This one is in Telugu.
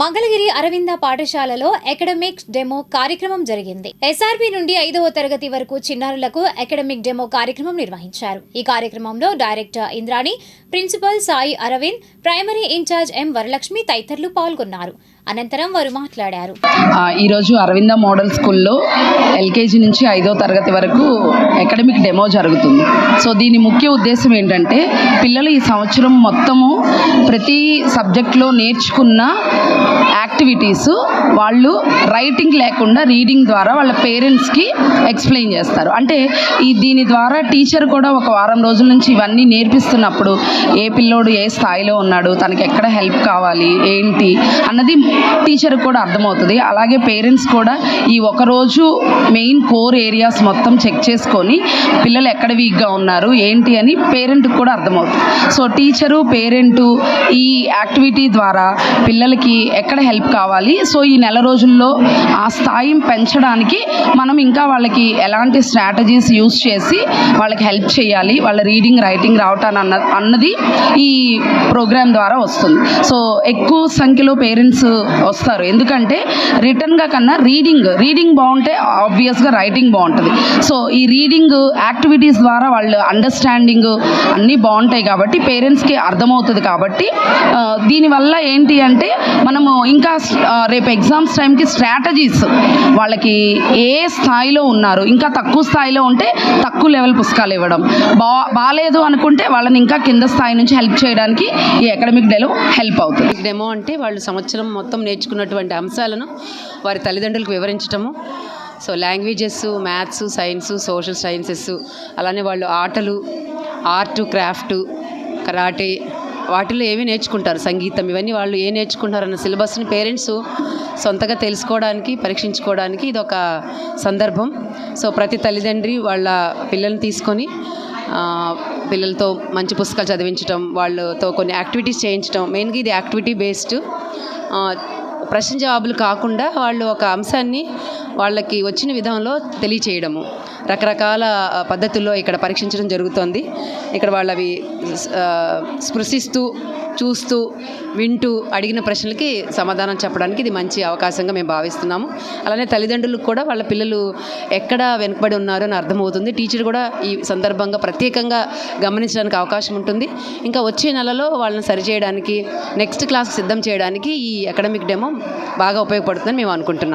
మంగళగిరి అరవింద పాఠశాలలో అకాడమిక్ డెమో కార్యక్రమం జరిగింది. ఎస్ఆర్బి నుండి ఐదవ తరగతి వరకు చిన్నారులకు అకాడమిక్ డెమో కార్యక్రమం నిర్వహించారు. ఈ కార్యక్రమంలో director Indrani principal Sai Aravind primary incharge M Varalakshmi తదితరులు పాల్గొన్నారు. అనంతరం వారు మాట్లాడారు. ఈరోజు అరవింద మోడల్ స్కూల్లో ఎల్కేజీ నుంచి ఐదో తరగతి వరకు అకాడమిక్ డెమో జరుగుతుంది. సో దీని ముఖ్య ఉద్దేశం ఏంటంటే పిల్లలు ఈ సంవత్సరం మొత్తము ప్రతి సబ్జెక్ట్లో నేర్చుకున్న యాక్టివిటీసు వాళ్ళు రైటింగ్ లేకుండా రీడింగ్ ద్వారా వాళ్ళ పేరెంట్స్కి ఎక్స్ప్లెయిన్ చేస్తారు. అంటే ఈ దీని ద్వారా టీచర్ కూడా ఒక వారం రోజుల నుంచి ఇవన్నీ నేర్పిస్తున్నప్పుడు ఏ పిల్లోడు ఏ స్థాయిలో ఉన్నాడు తనకి ఎక్కడ హెల్ప్ కావాలి ఏంటి అన్నది టీచర్ కూడా అర్థమవుతుంది. అలాగే పేరెంట్స్ కూడా ఈ ఒకరోజు మెయిన్ కోర్ ఏరియాస్ మొత్తం చెక్ చేసుకొని పిల్లలు ఎక్కడ వీక్గా ఉన్నారు ఏంటి అని పేరెంట్కి కూడా అర్థమవుతుంది. సో టీచరు పేరెంటు ఈ యాక్టివిటీ ద్వారా పిల్లలకి ఎక్కడ హెల్ప్ కావాలి సో ఈ నెల రోజుల్లో ఆ స్థాయిని పెంచడానికి మనం ఇంకా వాళ్ళకి ఎలాంటి స్ట్రాటజీస్ యూస్ చేసి వాళ్ళకి హెల్ప్ చేయాలి వాళ్ళ రీడింగ్ రైటింగ్ రావటాన్ని అన్న అన్నది ఈ ప్రోగ్రామ్ ద్వారా వస్తుంది. సో ఎక్కువ సంఖ్యలో పేరెంట్స్ వస్తారు. ఎందుకంటే రిటర్న్గా కన్నా రీడింగ్ రీడింగ్ బాగుంటే ఆబ్వియస్గా రైటింగ్ బాగుంటుంది. సో ఈ రీడింగ్ యాక్టివిటీస్ ద్వారా వాళ్ళు అండర్స్టాండింగ్ అన్నీ బాగుంటాయి కాబట్టి పేరెంట్స్కి అర్థమవుతుంది కాబట్టి దీనివల్ల ఏంటి అంటే మనము ఇంకా రేపు ఎగ్జామ్స్ టైంకి స్ట్రాటజీస్. వాళ్ళకి ఏ స్థాయిలో ఉన్నారు? ఇంకా తక్కువ స్థాయిలో ఉంటే తక్కువ లెవెల్ పుస్తకాలు ఇవ్వడం. బా బాగాలేదు అనుకుంటే వాళ్ళని ఇంకా కింద స్థాయి నుంచి హెల్ప్ చేయడానికి ఈ అకాడమిక్ డేలో హెల్ప్ అవుతుంది. డెమో అంటే వాళ్ళు సంవత్సరం మొత్తం నేర్చుకున్నటువంటి అంశాలను వారి తల్లిదండ్రులకు వివరించటము. So languages maths science social sciences అలానే వాళ్ళు ఆటలు ఆర్ట్ క్రాఫ్ట్ కరాటే వాటిలో ఏమి నేర్చుకుంటారు? సంగీతం ఇవన్నీ వాళ్ళు ఏ నేర్చుకుంటారు అన్న సిలబస్ని పేరెంట్స్ సొంతగా తెలుసుకోవడానికి పరీక్షించుకోవడానికి ఇది ఒక సందర్భం. సో ప్రతి తల్లిదండ్రి వాళ్ళ పిల్లల్ని తీసుకొని పిల్లలతో మంచి పుస్తకాలు చదివించటం వాళ్ళతో కొన్ని యాక్టివిటీస్ చేయించడం మెయిన్గా ఇది యాక్టివిటీ బేస్డ్. ప్రశ్న జవాబులు కాకుండా వాళ్ళు ఒక అంశాన్ని వాళ్ళకి వచ్చిన విధంలో తెలియచేయడము. రకరకాల పద్ధతుల్లో ఇక్కడ పరీక్షించడం జరుగుతోంది. ఇక్కడ వాళ్ళవి స్పృశిస్తూ చూస్తూ వింటూ అడిగిన ప్రశ్నలకి సమాధానం చెప్పడానికి ఇది మంచి అవకాశంగా మేము భావిస్తున్నాము. అలానే తల్లిదండ్రులకు కూడా వాళ్ళ పిల్లలు ఎక్కడ వెనుకబడి ఉన్నారో అని అర్థమవుతుంది. టీచర్ కూడా ఈ సందర్భంగా ప్రత్యేకంగా గమనించడానికి అవకాశం ఉంటుంది. ఇంకా వచ్చే నెలలో వాళ్ళని సరిచేయడానికి నెక్స్ట్ క్లాస్ సిద్ధం చేయడానికి ఈ అకాడమిక్ డెమో బాగా ఉపయోగపడుతుందని మేము అనుకుంటున్నాం.